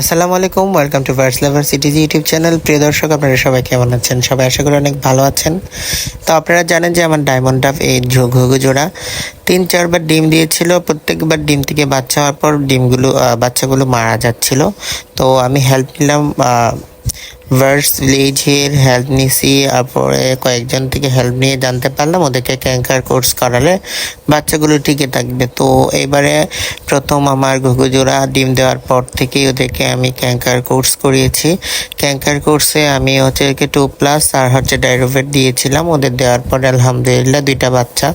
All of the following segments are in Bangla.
আসসালামু আলাইকুম ওয়েলকাম টু ভার্স লেভার সিটিজি ইউটিউব চ্যানেল প্রিয় দর্শক, আপনারা সবাই কেমন আছেন? সবাই আশা করি অনেক ভালো আছেন। তো আপনারা জানেন যে আমার ডায়মন্ড ডাব এই ঘুঘু জোড়া তিন, চারবার ডিম দিয়েছিল। প্রত্যেকবার ডিম থেকে বাচ্চা হওয়ার পর ডিমগুলো বাচ্চাগুলো মারা যাচ্ছিল। তো আমি হেল্প নিলাম ভার্স ভিলেজের হেল্প নিছি তারপরে কয়েকজন থেকে হেল্প নিয়ে জানতে পারলাম, ওদেরকে ক্যাঙ্কার কোর্স করালে বাচ্চাগুলো টিকে থাকবে। তো এবারে প্রথম আমার ঘুঘুজোড়া ডিম দেওয়ার পর থেকেই ওদেরকে আমি ক্যাঙ্কার কোর্স করিয়েছি। ক্যাঙ্কার কোর্সে আমি হচ্ছে টু প্লাস আর হচ্ছে ডাইরোভেট দিয়েছিলাম, ওদের দেওয়ার পর আলহামদুলিল্লাহ দুইটা বাচ্চা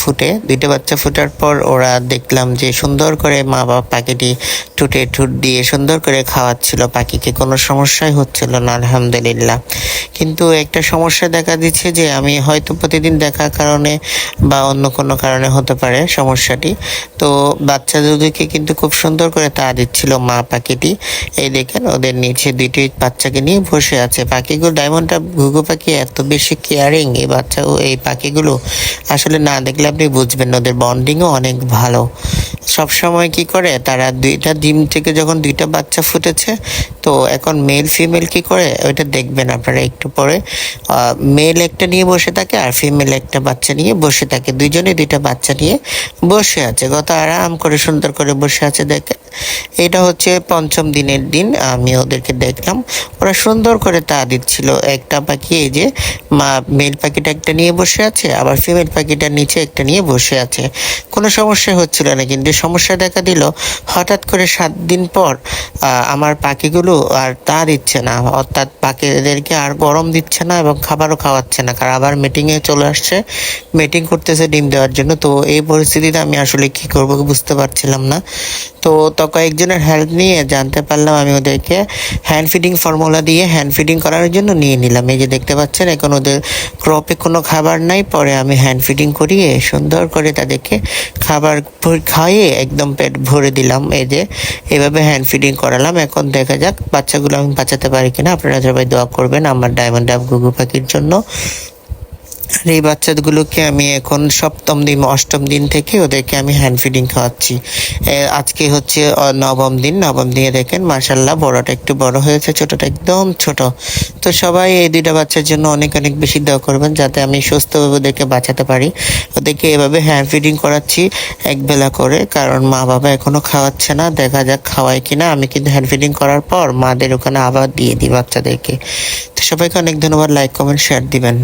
ফুটে। দুইটা বাচ্চা ফুটার পর ওরা দেখলাম যে সুন্দর করে মা বাবা পাখিটি টুটে ঠুট দিয়ে সুন্দর করে খাওয়াচ্ছিল, পাখিকে কোনো সমস্যাই হচ্ছিল না, আলহামদুলিল্লাহ। কিন্তু একটা সমস্যা দেখা দিচ্ছে যে আমি হয়তো প্রতিদিন দেখার কারণে বা অন্য কোনো কারণে হতে পারে সমস্যাটি। তো বাচ্চা দুদিকে কিন্তু খুব সুন্দর করে তা দিচ্ছিল মা পাখিটি। এই দেখেন ওদের নিচে দুইটি বাচ্চাকে নিয়ে বসে আছে। পাখিগুলো ডায়মন্ডটা ঘুঘু পাখি এত বেশি কেয়ারিং এই বাচ্চা, এই পাখিগুলো আসলে না দেখলে আপনি বুঝবেন ওদের বন্ডিংও অনেক ভালো। সব সময় কি করে? তারা দুইটা ডিম থেকে যখন দুইটা বাচ্চা ফুটেছে, তো এখন মেল ফিমেল কি করে? ওইটা দেখবেন আপনারা একটু পরে। মেল একটা নিয়ে বসে থাকে আর ফিমেল একটা বাচ্চা নিয়ে বসে থাকে। দুইজনে দুইটা বাচ্চা নিয়ে বসে আছে। গত আরাম করে সুন্দর করে বসে আছে দেখে। এটা হচ্ছে পঞ্চম দিনের দিন, আমি ওদেরকে দেখলাম। ওরা সুন্দর করে তা দিচ্ছিল। একটা পাখি, এই যে, মা মেল পাখিটা একটা নিয়ে বসে আছে, আবার ফিমেল পাখিটার নিচে একটা নিয়ে বসে আছে। কোনো সমস্যা হচ্ছিল না, কিন্তু সমস্যা দেখা দিল, হঠাৎ করে সাত দিন পর আমার পাখিগুলো আর তা দিচ্ছে না। অর্থাৎ পাখিদেরকে আর গরম দিচ্ছে না এবং খাবারও খাওয়াচ্ছে না, কারণ আবার মিটিংয়ে চলে আসছে। মিটিং করতেছে, ডিম দেওয়ার জন্য। তো এই পরিস্থিতিতে আমি আসলে কি করব বুঝতে পারছিলাম না। তো তো কয়েকজনের হেল্প নিয়ে জানতে পারলাম আমি ওদেরকে। হ্যান্ড ফিডিং ফর্মুলা দিয়ে হ্যান্ড ফিডিং করার জন্য নিয়ে নিলাম। এই যে দেখতে পাচ্ছেন, এখন ওদের ক্রপে কোনো খাবার নাই, পরে আমি হ্যান্ড ফিডিং করিয়ে সুন্দর করে তাদেরকে খাবার খাইয়ে একদম পেট ভরে দিলাম। এই যে এভাবে হ্যান্ড ফিডিং করালাম। এখন দেখা যাক, বাচ্চাগুলো আমি বাঁচাতে পারি কিনা। আপনারা সবাই দোয়া করবেন আমার ডায়মন্ড ডাব গুগু পাখির জন্য। আর এই বাচ্চাগুলোকে আমি এখন সপ্তম দিন, অষ্টম দিন থেকে ওদেরকে আমি হ্যান্ড ফিডিং খাওয়াচ্ছি। আজকে হচ্ছে নবম দিন। নবম দিনে দেখেন মার্শাল্লাহ বড়টা একটু বড় হয়েছে, ছোটটা একদম ছোট। তো সবাই এই দুইটা বাচ্চার জন্য অনেক অনেক বেশি দোয়া করবেন যাতে আমি সুস্থভাবে ওদেরকে বাঁচাতে পারি। ওদেরকে এভাবে হ্যান্ড ফিডিং করাচ্ছি এক বেলা করে, কারণ মা বাবা এখনও খাওয়াচ্ছে না। দেখা যাক খাওয়ায় কিনা। আমি কিন্তু হ্যান্ড ফিডিং করার পর মাদের ওখানে আবার দিয়ে দিই বাচ্চাদেরকে। তো সবাইকে অনেক ধন্যবাদ। লাইক কমেন্ট শেয়ার দিবেন।